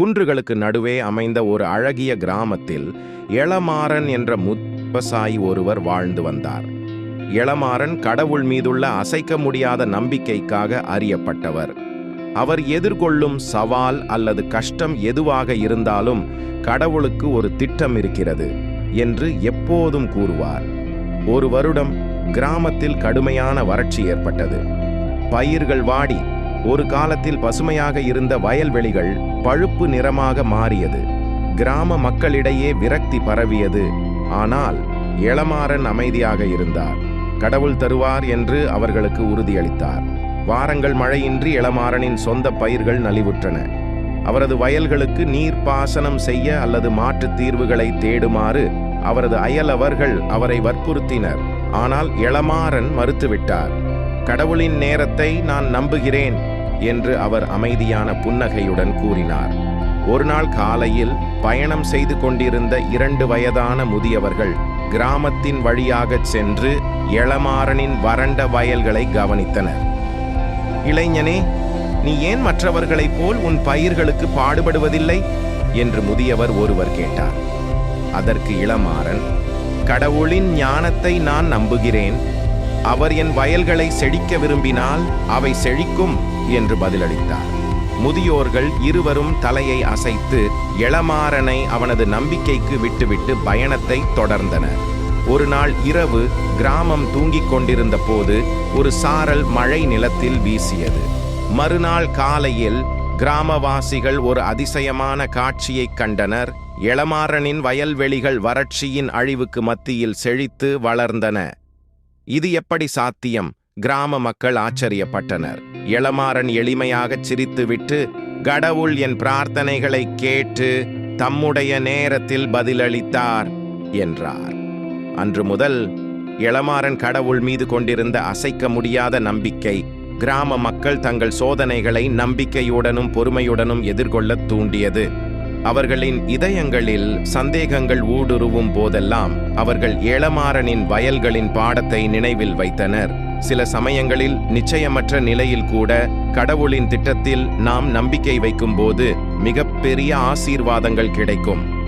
குன்றுகளுக்கு நடுவே அமைந்த ஒரு அழகிய கிராமத்தில் எளமாறன் என்ற முத் விவசாயி ஒருவர் வாழ்ந்து வந்தார். எளமாறன் கடவுள் மீதுள்ள அசைக்க முடியாத நம்பிக்கைக்காக அறியப்பட்டவர். அவர் எதிர்கொள்ளும் சவால் அல்லது கஷ்டம் எதுவாக இருந்தாலும் கடவுளுக்கு ஒரு திட்டம் இருக்கிறது என்று எப்போதும் கூறுவார். ஒரு வருடம் கிராமத்தில் கடுமையான வறட்சி ஏற்பட்டது. பயிர்கள் வாடி ஒரு காலத்தில் பசுமையாக இருந்த வயல்வெளிகள் பழுப்பு நிறமாக மாறியது. கிராம மக்களிடையே விரக்தி பரவியது. ஆனால் இளமாறன் அமைதியாக இருந்தார். கடவுள் தருவார் என்று அவர்களுக்கு உறுதியளித்தார். வாரங்கள் மழையின்றி இளமாறனின் சொந்த பயிர்கள் நலிவுற்றன. அவரது வயல்களுக்கு நீர் பாசனம் செய்ய அல்லது மாற்றுத் தீர்வுகளை தேடுமாறு அவரது அயலவர்கள் அவரை வற்புறுத்தினர். ஆனால் இளமாறன் மறுத்துவிட்டார். கடவுளின் நேரத்தை நான் நம்புகிறேன். என்று அவர் அமைதியான புன்னகையுடன் கூறினார். ஒரு நாள் காலையில் பயணம் செய்து கொண்டிருந்த இரண்டு வயதான முதியவர்கள் கிராமத்தின் வழியாகச் சென்று எளமாறனின் வறண்ட வயல்களை கவனித்தனர். இளைஞனே நீ ஏன் மற்றவர்களைப் போல் உன் பயிர்களுக்கு பாடுபடுவதில்லை? என்று முதியவர் ஒருவர் கேட்டார். அதற்கு இளமாறன் கடவுளின் ஞானத்தை நான் நம்புகிறேன். அவர் என் வயல்களை செழிக்க விரும்பினால் அவை செழிக்கும். என்று பதிலளித்தார். முதியோர்கள் இருவரும் தலையை அசைத்து எளமாறனை அவனது நம்பிக்கைக்கு விட்டுவிட்டு பயணத்தை தொடர்ந்தனர். ஒரு நாள் இரவு கிராமம் தூங்கிக் கொண்டிருந்த போது ஒரு சாரல் மழை நிலத்தில் வீசியது. மறுநாள் காலையில் கிராமவாசிகள் ஒரு அதிசயமான காட்சியைக் கண்டனர். எளமாறனின் வயல்வெளிகள் வறட்சியின் அழிவுக்கு மத்தியில் செழித்து வளர்ந்தன. இது எப்படி சாத்தியம்? கிராம மக்கள் ஆச்சரியப்பட்டனர். இளமாறன் எளிமையாகச் சிரித்துவிட்டு கடவுள் என் பிரார்த்தனைகளை கேட்டு தம்முடைய நேரத்தில் பதிலளித்தார் என்றார். அன்று முதல் இளமாறன் கடவுள் மீது கொண்டிருந்த அசைக்க முடியாத நம்பிக்கை கிராம மக்கள் தங்கள் சோதனைகளை நம்பிக்கையுடனும் பொறுமையுடனும் எதிர்கொள்ளத் தூண்டியது. அவர்களின் இதயங்களில் சந்தேகங்கள் ஊடுருவும் போதெல்லாம் அவர்கள் ஏளமாறனின் வயல்களின் பாடத்தை நினைவில் வைத்தனர். சில சமயங்களில் நிச்சயமற்ற நிலையில் கூட கடவுளின் திட்டத்தில் நாம் நம்பிக்கை வைக்கும்போது மிகப்பெரிய ஆசீர்வாதங்கள் கிடைக்கும்.